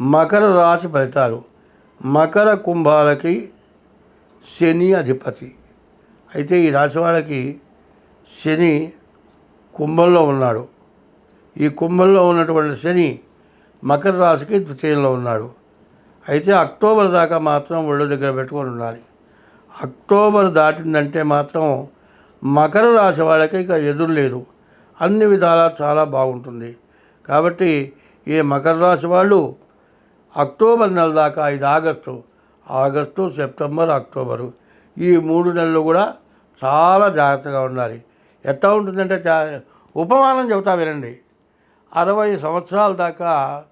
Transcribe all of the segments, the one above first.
మకర రాశి ఫలితాలు. మకర కుంభాలకి శని అధిపతి. అయితే ఈ రాశి వాళ్ళకి శని కుంభంలో ఉన్నాడు. ఈ కుంభంలో ఉన్నటువంటి శని మకర రాశికి ద్వితీయంలో ఉన్నాడు. అయితే అక్టోబర్ దాకా మాత్రం ఒళ్ళు దగ్గర పెట్టుకొని ఉండాలి. అక్టోబర్ దాటిందంటే మాత్రం మకర రాశి వాళ్ళకి ఇక ఎదురు లేదు. అన్ని విధాలా చాలా బాగుంటుంది. కాబట్టి ఈ మకర రాశి వాళ్ళు అక్టోబర్ నెల దాకా ఇది ఆగస్టు ఆగస్టు సెప్టెంబర్ అక్టోబరు ఈ మూడు నెలలు కూడా చాలా జాగ్రత్తగా ఉండాలి. ఎట్లా ఉంటుందంటే ఉపమానం చెబుతా వినండి. అరవై సంవత్సరాల దాకా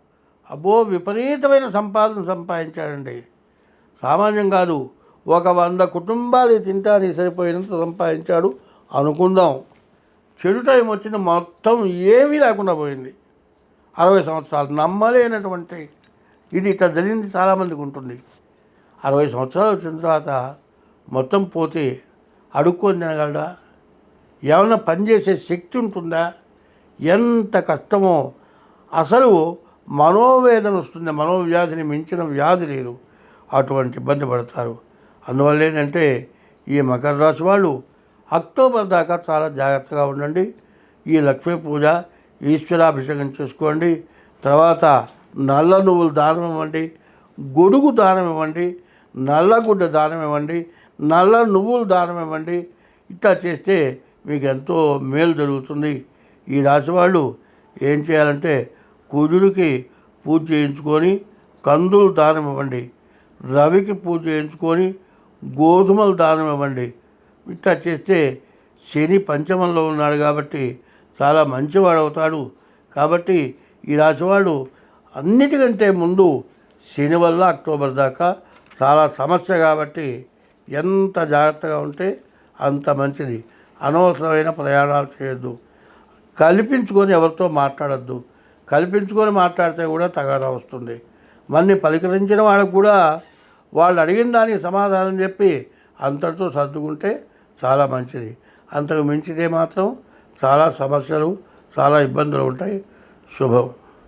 అబ్బో విపరీతమైన సంపాదన సంపాదించాడండి. సామాన్యం కాదు ఒక వంద కుటుంబాలు తింటానికి సరిపోయినంత సంపాదించాడు అనుకుందాం. చెడు టైం వచ్చిన మొత్తం ఏమీ లేకుండా పోయింది. అరవై సంవత్సరాలు నమ్మలేనటువంటి ఇది ఇట్లా జరిగింది చాలామందికి ఉంటుంది. అరవై సంవత్సరాలు వచ్చిన తర్వాత మొత్తం పోతే అడుక్కొని తినగలడా? ఏమైనా పనిచేసే శక్తి ఉంటుందా? ఎంత కష్టమో. అసలు మనోవేదన వస్తుంది. మనోవ్యాధిని మించిన వ్యాధి లేదు. అటువంటి ఇబ్బంది పడతారు. అందువల్ల ఏంటంటే ఈ మకర రాశి వాళ్ళు అక్టోబర్ దాకా చాలా జాగ్రత్తగా ఉండండి. ఈ లక్ష్మీ పూజ ఈశ్వరాభిషేకం చేసుకోండి. తర్వాత నల్ల నువ్వులు దానం ఇవ్వండి గొడుగు దానం ఇవ్వండి నల్లగుడ్డ దానం ఇవ్వండి నల్ల నువ్వులు దానం ఇవ్వండి. ఇట్లా చేస్తే మీకు ఎంతో మేలు జరుగుతుంది. ఈ రాశి వాళ్ళు ఏం చేయాలంటే కుజుడికి పూజ చేయించుకొని కందులు దానం ఇవ్వండి రవికి పూజ చేయించుకొని గోధుమలు దానం ఇవ్వండి. ఇట్లా చేస్తే శని పంచమంలో ఉన్నాడు కాబట్టి చాలా మంచివాడు అవుతాడు. కాబట్టి ఈ రాశివాడు అన్నిటికంటే ముందు శని వల్ల అక్టోబర్ దాకా చాలా సమస్య కాబట్టి ఎంత జాగ్రత్తగా ఉంటే అంత మంచిది. అనవసరమైన ప్రయాణాలు చేయొద్దు. కల్పించుకొని ఎవరితో మాట్లాడద్దు. కల్పించుకొని మాట్లాడితే కూడా తగాదా వస్తుంది. మన్ని పలికరించిన వాళ్ళకు కూడా వాళ్ళు అడిగిన దానికి సమాధానం చెప్పి అంతటితో సర్దుకుంటే చాలా మంచిది. అంతకు మించితే మాత్రం చాలా సమస్యలు చాలా ఇబ్బందులు ఉంటాయి. శుభం.